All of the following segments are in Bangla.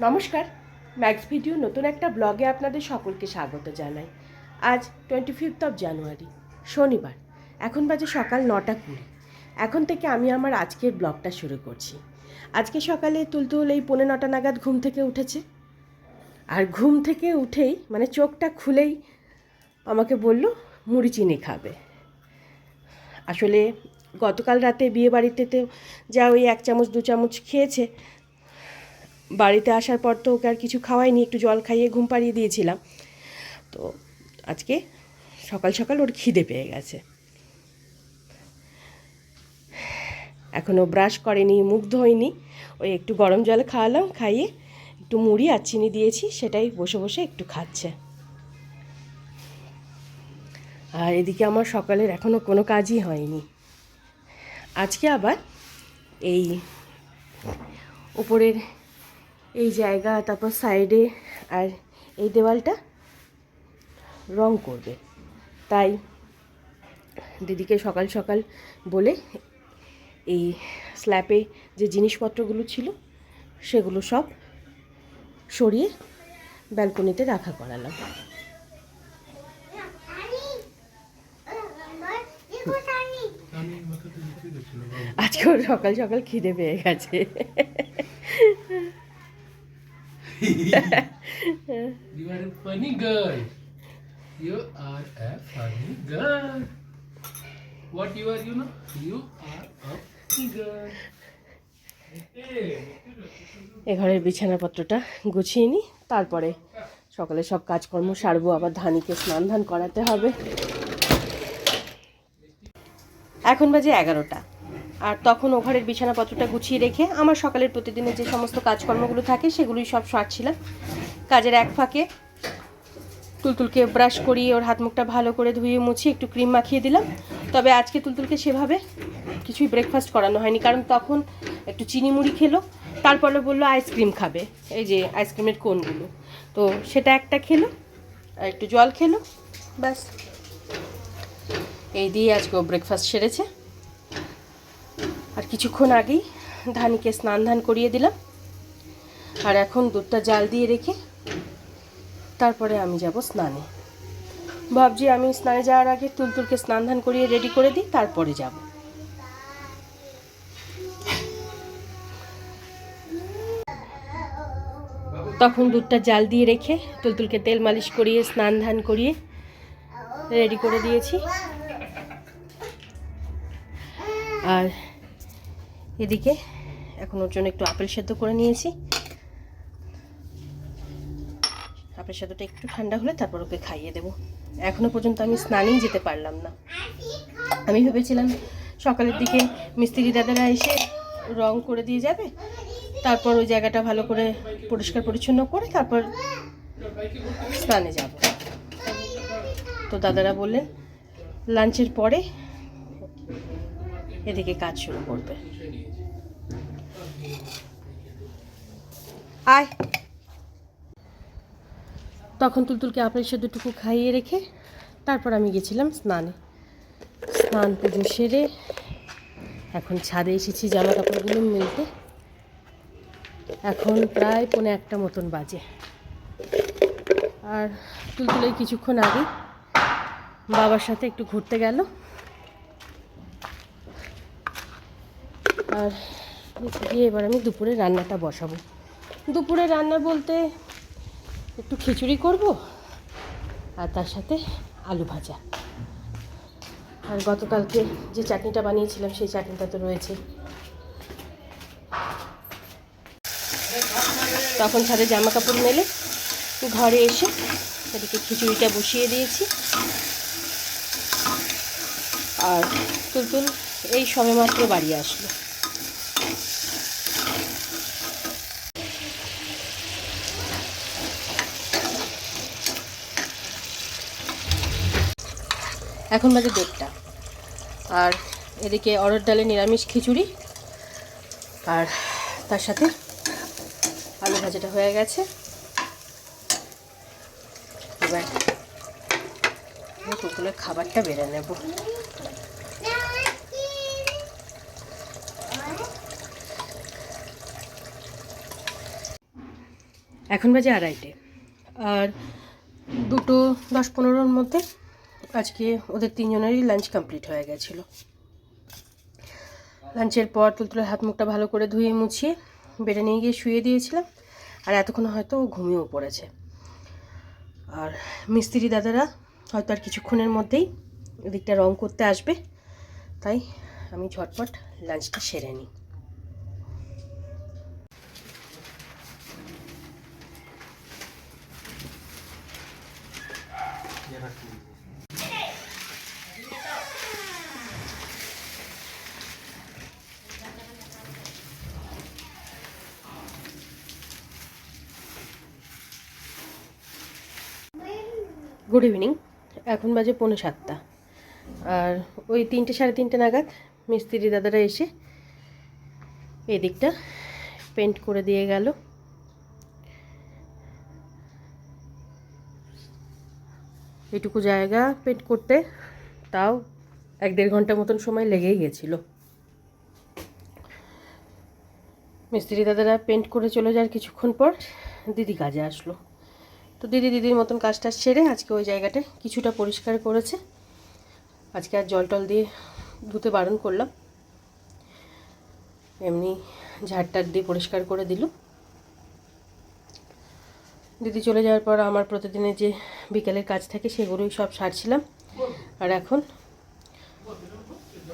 নমস্কার। ম্যাক্স ভিডিও নতুন একটা ব্লগে আপনাদের সকলকে স্বাগত জানাই। আজ টোয়েন্টি ফিফথ অফ জানুয়ারি শনিবার। এখন বাজে সকাল নটা কুড়ি। এখন থেকে আমি আমার আজকের ব্লগটা শুরু করছি। আজকে সকালে তুলতুল এই পৌনে নটা নাগাদ ঘুম থেকে উঠেছে। আর ঘুম থেকে উঠেই মানে চোখটা খুলেই আমাকে বলল, মুড়ি চিনি খাবে। আসলে গতকাল রাতে বিয়ে বাড়িতে যা ওই এক চামচ, দু চামচ খেয়েছে বাড়িতে আসার পর তো ওকে আর কিছু খাওয়াইনি, একটু জল খাইয়ে ঘুম পাড়িয়ে দিয়েছিলাম। তো আজকে সকাল সকাল ওর খিদে পেয়ে গেছে। এখনও ব্রাশ করেনি, মুখ ধোয়নি, ওই একটু গরম জলে খাওয়ালাম, খাইয়ে একটু মুড়ি আর চিনি দিয়েছি, সেটাই বসে বসে একটু খাচ্ছে। আর এদিকে আমার সকালের এখনও কোনো কাজই হয়নি। আজকে আবার এই উপরের এই জায়গা, তারপর সাইডে আর এই দেওয়ালটা রং করবে। তাই দিদিকে সকাল সকাল বলে এই স্ল্যাপে যে জিনিসপত্রগুলো ছিল, সেগুলো সব সরিয়ে ব্যালকনিতে রাখা করালাম। আজকে সকাল সকাল খিদে পেয়ে গেছে। You are a funny girl. You are a funny girl. What you are, you know? You are a funny girl. এ ঘরের বিছানাপত্রটা গুছিয়ে নিই তারপরে সকালে সব কাজকর্ম সারবো আবার ধানিকে স্নান ধান করাতে হবে এখন বাজে এগারোটা আর তখন ও ঘরের বিছানাপত্রটা গুছিয়ে রেখে আমার সকালের প্রতিদিনের যে সমস্ত কাজকর্মগুলো থাকে সেগুলোই সব সারছিলাম। কাজের এক ফাঁকে তুলতুলকে ব্রাশ করিয়ে ওর হাত মুখটা ভালো করে ধুয়ে মুছিয়ে একটু ক্রিম মাখিয়ে দিলাম। তবে আজকে তুলতুলকে সেভাবে কিছুই ব্রেকফাস্ট করানো হয়নি, কারণ তখন একটু চিনি মুড়ি খেলো, তারপরে বলল আইসক্রিম খাবে, এই যে আইসক্রিমের কোনগুলো। তো সেটা একটা খেলো, আর একটু জল খেলো, ব্যাস। এই দিয়ে আজকে ও ব্রেকফাস্ট সেরেছে। কিছুক্ষণ আগেই ধানিকে স্নান ধান করিয়ে দিলাম। আর এখন দুধটা জাল দিয়ে রেখে তারপরে আমি যাব স্নানে। ভাবছি আমি স্নানে যাওয়ার আগে তুলতুলকে স্নান ধান করিয়ে রেডি করে দিই, তারপরে যাব। তখন দুধটা জাল দিয়ে রেখে তুলতুলকে তেল মালিশ করিয়ে, স্নান ধান করিয়ে রেডি করে দিয়েছি। আর এদিকে এখন ওর জন্য একটু আপেল সেদ্ধ করে নিয়েছি। আপেল সেদ্ধটা একটু ঠান্ডা হলে তারপর ওকে খাইয়ে দেবো। এখনও পর্যন্ত আমি স্নানেই যেতে পারলাম না। আমি ভেবেছিলাম সকালের দিকে মিস্ত্রি দাদারা এসে রং করে দিয়ে যাবে, তারপর ওই জায়গাটা ভালো করে পরিষ্কার পরিচ্ছন্ন করে তারপর স্নানে যাব। তো দাদারা বললেন, লাঞ্চের পরে এদিকে কাজ শুরু করবে। আয়। তখন তুলতুলকে আপেল সেদ্ধটুকু খাইয়ে রেখে তারপর আমি গেছিলাম স্নানে। স্নান পুজো সেরে এখন ছাদে এসেছি জামা কাপড়গুলো মেলতে। এখন প্রায় পৌনে একটা মতন বাজে। আর তুলতুলে কিছুক্ষণ আগে বাবার সাথে একটু ঘুরতে গেল। আর গিয়ে এবার আমি দুপুরে রান্নাটা বসাবো। দুপুরে রান্না বলতে একটু খিচুড়ি করব আর তার সাথে আলু ভাজা। আর গতকালকে যে চাটনিটা বানিয়েছিলাম সেই চাটনিটা তো রয়েছে। তখন ছাদে জামা কাপড় মেলে ঘরে এসে এদিকে খিচুড়িটা বসিয়ে দিয়েছি। আর তুলতুল এই সবেমাত্র বাড়ি আসলো। এখন বাজে দেড়টা। আর এদিকে অরড় ডালে নিরামিষ খিচুড়ি আর তার সাথে আলু ভাজাটা হয়ে গেছে। এবার পুতুলের খাবারটা বেড়ে নেব। এখন বাজে আড়াইটে। আর দুটো দশ পনেরোর মধ্যে আজকে ওদের তিনজনেরই লাঞ্চ কমপ্লিট হয়ে গেছিল। লাঞ্চের পর তুলতুলের হাত মুখটা ভালো করে ধুয়ে মুছিয়ে বেডে নিয়ে গিয়ে শুয়ে দিয়েছিলাম। আর এতক্ষণ হয়তো ঘুমিয়েও পড়েছে। আর মিস্ত্রি দাদারা হয়তো আর কিছুক্ষণের মধ্যেই এদিকটা রং করতে আসবে। তাই আমি ঝটপট লাঞ্চটা সেরে নিই। গুড ইভিনিং এখন বাজে পৌনে সাতটা। আর ওই তিনটে সাড়ে তিনটে নাগাদ মিস্ত্রি দাদারা এসে এই দিকটা পেন্ট করে দিয়ে গেল। এটুকু জায়গা পেন্ট করতে, তাও এক দেড় ঘণ্টা মতন সময় লেগেই গেছিল। মিস্ত্রি দাদারা পেন্ট করে চলে যাওয়ার কিছুক্ষণ পর দিদি কাজে আসলো। তো দিদি দিদির মতন কাজটা সেরে আজকে ওই জায়গাটা কিছুটা পরিষ্কার করেছে। আজকে আর জল টল দিয়ে ধুতে বারণ করলাম। এমনি ঝাড়টার দিয়ে পরিষ্কার করে দিল। দিদি চলে যাওয়ার পর আমার প্রতিদিনের যে বিকেলের কাজ থাকে সেগুলোই সব সারছিলাম। আর এখন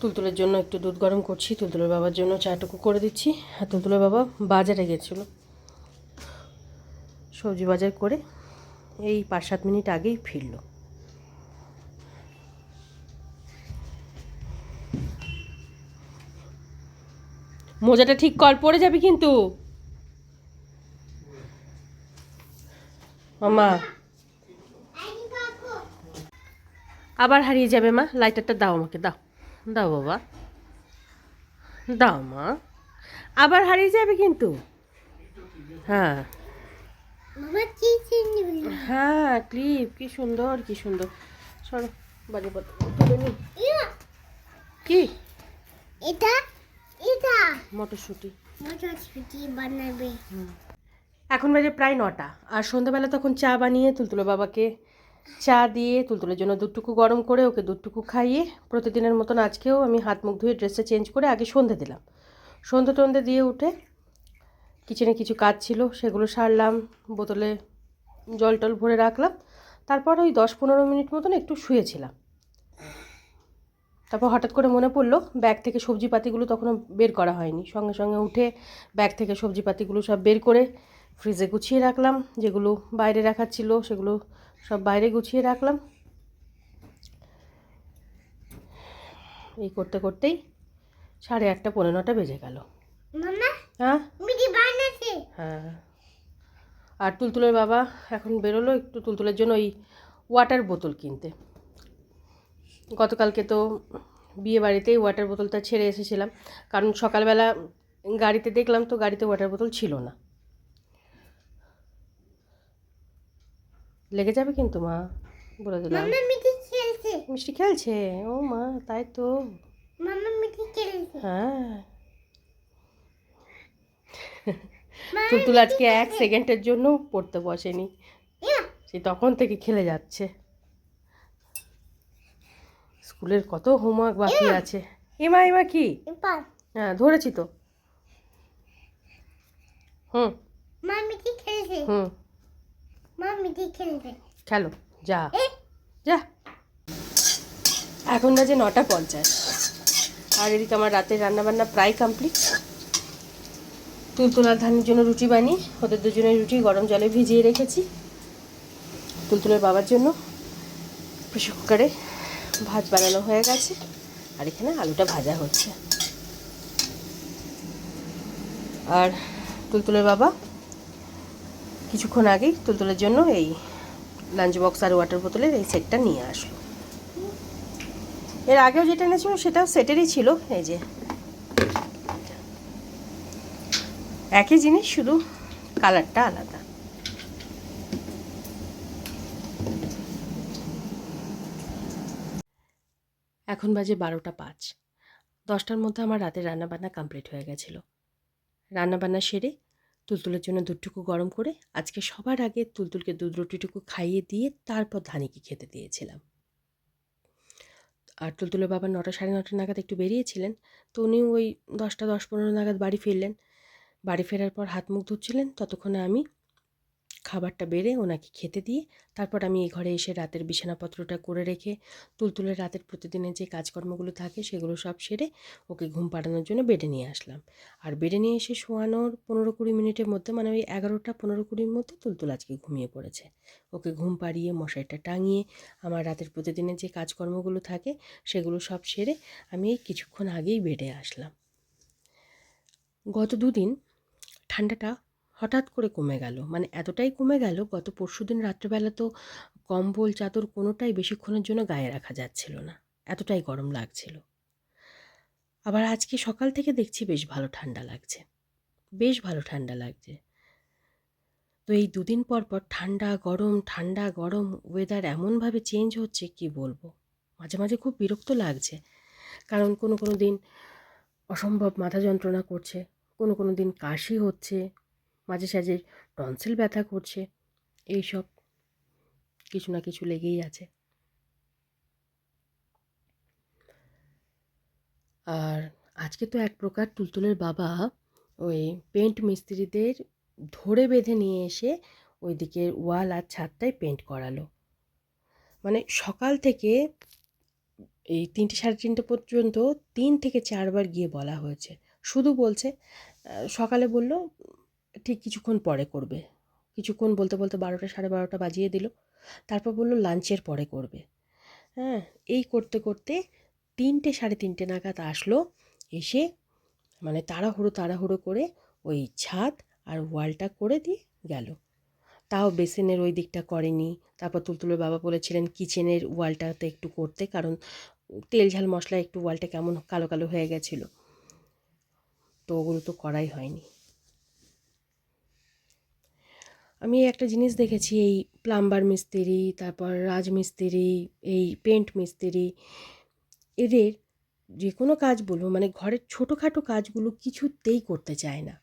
তুলতুলের জন্য একটু দুধ গরম করছি, তুলতুলের বাবার জন্য চাটুকু করে দিচ্ছি। আর তুলতুলের বাবা বাজারে গেছিল। সবজি বাজার করে এই পাঁচ সাত মিনিট আগেই ফিরল। মোজাটা ঠিক কর, পড়ে যাবে কিন্তু। মামা আবার হারিয়ে যাবে মা লাইটারটা দাও আমাকে, দাও। দাও বাবা। দাও মা। আবার হারিয়ে যাবে কিন্তু। হ্যাঁ। হ্যাঁ ক্লিপ কি সুন্দর কি সুন্দর। সরো বাজে পত্র তুলে নি কি? এটা এটা। মটরশুঁটি। মটর বানাবে। এখন বাজে প্রায় নটা আর সন্ধ্যাবেলা তখন চা বানিয়ে তুলতুলো বাবাকে। চা দিয়ে তুলতুলের জন্য দুধটুকু গরম করে ওকে দুধটুকু খাইয়ে প্রতিদিনের মতন আজকেও আমি হাত মুখ ধুয়ে ড্রেসটা চেঞ্জ করে আগে সন্ধে দিলাম। সন্ধে টন্ধে দিয়ে উঠে কিচেনে কিছু কাজ ছিল সেগুলো সারলাম বোতলে জল টল ভরে রাখলাম। তারপর ওই দশ পনেরো মিনিট মতন একটু শুয়েছিলাম। তারপর হঠাৎ করে মনে পড়ল ব্যাগ থেকে সবজিপাতিগুলো তখনও বের করা হয়নি। সঙ্গে সঙ্গে উঠে ব্যাগ থেকে সবজিপাতিগুলো সব বের করে ফ্রিজে গুছিয়ে রাখলাম। যেগুলো বাইরে রাখার ছিল সেগুলো সব বাইরে গুছিয়ে রাখলাম। এই করতে করতেই সাড়ে আটটা পনেরো নটা বেজে গেল। হ্যাঁ? হ্যাঁ। আর তুলতুলের বাবা এখন বেরোলো একটু তুলতুলের জন্য ওই ওয়াটার বোতল কিনতে। গতকালকে তো বিয়ে বাড়িতেই ওয়াটার বোতলটা ছেড়ে এসেছিলাম। কারণ সকালবেলা গাড়িতে দেখলাম তো গাড়িতে ওয়াটার বোতল ছিল না। লেগে যাবে কিন্তু মা বলে দিলাম। মিষ্টি খেলছে? ও মা তাই তো। হ্যাঁ মা, তুলতুল আজকে এক সেকেন্ডের জন্য পড়তে বসেনি। সে তখন থেকে খেলে যাচ্ছে। স্কুলের কত হোমওয়ার্ক বাকি আছে। এমা এমা কি? হ্যাঁ ধরেছি তো। হুম। হুম। খেলো যা। যা। এখন বাজে নটা পঞ্চাশ। আর এদিকে আমার রাতের রান্নাবান্না প্রায় কমপ্লিট তুলতুলার ধানের জন্য রুটি বানিয়ে, ওদের দুজনের রুটি গরম জলে ভিজিয়ে রেখেছি। তুলতুলের বাবার জন্য প্রেশার কুকারে ভাত বানানো হয়ে গেছে, আর এখানে আলুটা ভাজা হচ্ছে। আর তুলতুলের বাবা কিছুক্ষণ আগেই তুলতুলের জন্য এই লাঞ্চ বক্স আর ওয়াটার বোতলের এই সেটটা নিয়ে আসলো। এর আগেও যেটা এনেছিল সেটাও সেটেরই ছিল, এই যে একই জিনিস, শুধু কালারটা আলাদা। এখন বাজে বারোটা পাঁচ। দশটার মধ্যে আমার রাতের রান্নাবান্না কমপ্লিট হয়ে গেছিল। রান্নাবান্না সেরে তুলতুলের জন্য দুধটুকু গরম করে আজকে সবার আগে তুলতুলকে দুধ রুটিটুকু খাইয়ে দিয়ে তারপর ধানিকে খেতে দিয়েছিলাম। আর তুলতুলের বাবা নটা সাড়ে নটা নাগাদ একটু বেরিয়েছিলেন, তো উনি ওই দশটা দশ পনেরো নাগাদ বাড়ি ফিরলেন। বাড়ি ফেরার পর হাত মুখ ধুচ্ছিলেন। ততক্ষণে আমি খাবারটা বেড়ে ওনাকে খেতে দিয়ে, তারপর আমি এই ঘরে এসে রাতের বিছানাপত্রটা করে রেখে তুলতুলের রাতের প্রতিদিনের যে কাজকর্মগুলো থাকে সেগুলো সব সেরে ওকে ঘুম পাড়ানোর জন্য বেডে নিয়ে আসলাম। আর বেডে নিয়ে এসে শোয়ানোর পনেরো কুড়ি মিনিটের মধ্যে মানে ওই এগারোটা পনেরো কুড়ির মধ্যে তুলতুল আজকে ঘুমিয়ে পড়েছে। ওকে ঘুম পাড়িয়ে মশারিটা টাঙিয়ে, আমার রাতের প্রতিদিনের যে কাজকর্মগুলো থাকে সেগুলো সব সেরে আমি এই কিছুক্ষণ আগেই বেডে আসলাম। গত দুদিন ঠান্ডাটা হঠাৎ করে কমে গেল। মানে এতটাই কমে গেল, গত পরশু দিন রাত্রেবেলা তো কম্বল, চাদর কোনোটাই বেশিক্ষণের জন্য গায়ে রাখা যাচ্ছিল না। এতটাই গরম লাগছিল। আবার আজকে সকাল থেকে দেখছি বেশ ভালো ঠান্ডা লাগছে। বেশ ভালো ঠান্ডা লাগছে। তো এই দুদিন পর পর ঠান্ডা, গরম ঠান্ডা, গরম ওয়েদার এমনভাবে চেঞ্জ হচ্ছে কি বলব? মাঝে মাঝে খুব বিরক্ত লাগছে। কারণ কোনো কোনো দিন অসম্ভব মাথা যন্ত্রণা করছে কোনো কোনো দিন কাশি হচ্ছে, মাঝে, সাঝে টনসিল ব্যথা করছে, এইসব কিছু না কিছু লেগেই আছে। আর আজকে তো এক প্রকার তুলতুলের বাবা ওই পেন্ট মিস্ত্রিদের ধরে বেঁধে নিয়ে এসে ওই দিকের ওয়াল আর ছাদটায় পেন্ট করালো। মানে সকাল থেকে এই তিনটে, সাড়ে তিনটে পর্যন্ত তিন থেকে চারবার গিয়ে বলা হয়েছে। শুধু বলছে সকালে বলল, ঠিক কিছুক্ষণ পরে করবে। কিছুক্ষণ বলতে বলতে বারোটা, সাড়ে বারোটা বাজিয়ে দিল। তারপর বলল, লাঞ্চের পরে করবে। হ্যাঁ এই করতে করতে তিনটে, সাড়ে তিনটে নাগাদ আসলো, এসে মানে তাড়াহুড়ো তাড়াহুড়ো করে ওই ছাদ আর ওয়ালটা করে দিয়ে গেল। তাও বেসিনের ওই দিকটা করেনি। তারপর তুলতুলের বাবা বলেছিলেন, কিচেনের ওয়ালটাতে একটু করতে, কারণ তেল ঝাল মশলা একটু ওয়ালটা কেমন কালো কালো হয়ে গেছিল। তো ওগুলো তো করাই হয়নি। আমি একটা জিনিস দেখেছি, এই প্লাম্বার মিস্ত্রি, তারপর রাজমিস্ত্রি এই পেন্ট মিস্ত্রি, এদের যে কোনো কাজ বলব মানে ঘরের ছোটোখাটো কাজগুলো কিছুতেই করতে চায় না।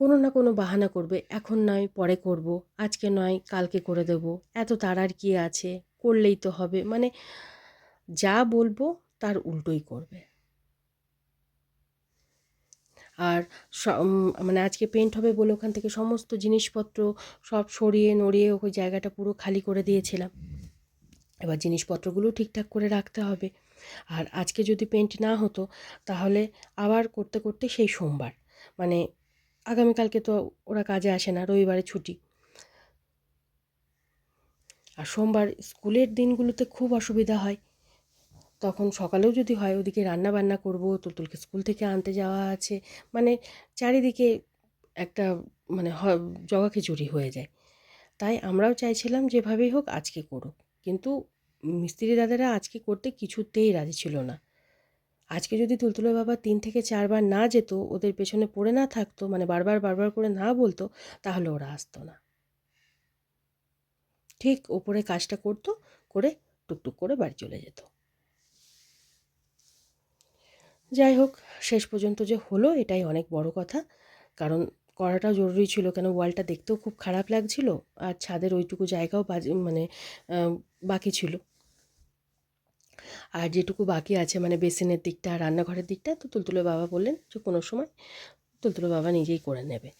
কোনো না কোনো বাহানা করবে, এখন নয়, পরে করব, আজকে নয়, কালকে করে দেব, এত তাড়ার কি আছে, করলেই তো হবে মানে যা বলব তার উল্টোই করবে। আর মানে আজকে পেন্ট হবে বলে ওখান থেকে সমস্ত জিনিসপত্র সব সরিয়ে নড়িয়ে ওই জায়গাটা পুরো খালি করে দিয়েছিলাম। এবার জিনিসপত্রগুলো ঠিকঠাক করে রাখতে হবে। আর আজকে যদি পেন্ট না হতো, তাহলে আবার করতে করতে সেই সোমবার মানে আগামীকালকে তো ওরা কাজে আসে না, রবিবারে ছুটি। আর সোমবার স্কুলের দিনগুলোতে খুব অসুবিধা হয়। তখন সকালেও যদি হয় ওদিকে রান্না বান্না করব তুলতুলকে স্কুল থেকে আনতে যাওয়া আছে। মানে চারিদিকে একটা মানে জগা খিচুড়ি হয়ে যায়। তাই আমরাও চাইছিলাম যেভাবেই হোক আজকে করুক। কিন্তু মিস্ত্রি দাদারা আজকে করতে কিছুতেই রাজি ছিল না। আজকে যদি তুলতুলের বাবা তিন থেকে চারবার না যেত, ওদের পেছনে পড়ে না থাকতো মানে বারবার বারবার করে না বলতো, তাহলে ওরা আসতো না। ঠিক ওপরে কাজটা করতো, করে টুকটুক করে বাড়ি চলে যেত। যাই হোক, শেষ পর্যন্ত যে হলো এটাই অনেক বড় কথা। কারণ করাটাও জরুরি ছিল কেন ওয়ালটা দেখতেও খুব খারাপ লাগছিল আর ছাদের ওইটুকু জায়গাও মানে বাকি ছিল। আর যেটুকু বাকি আছে মানে বেসিনের দিকটা রান্নাঘরের দিকটা, তো তুলতুলে বাবা বললেন যে কোনো সময় তুলতুলে বাবা নিজেই করে নেবে।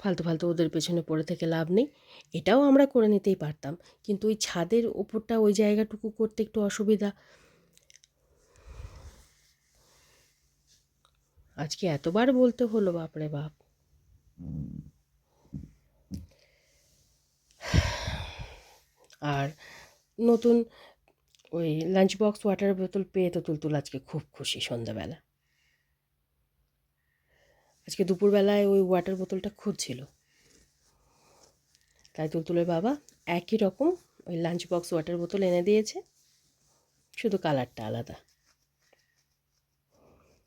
ফালতু ফালতু ওদের পেছনে পড়ে থেকে লাভ নেই। এটাও আমরা করে নিতেই পারতাম। কিন্তু ওই ছাদের ওপরটা ওই জায়গাটুকু করতে একটু অসুবিধা। আজকে এতবার বলতে হলো, বাপরে বাপ। আর নতুন ওই লাঞ্চ বক্স ওয়াটার বোতল পেয়ে তো তুলতুল আজকে খুব খুশি সন্ধ্যাবেলা। আজকে দুপুরবেলায় ওই ওয়াটার বোতলটা খুঁজছিল। তাই তুলতুলের বাবা একই রকম ওই লাঞ্চ বক্স ওয়াটার বোতল এনে দিয়েছে, শুধু কালারটা আলাদা।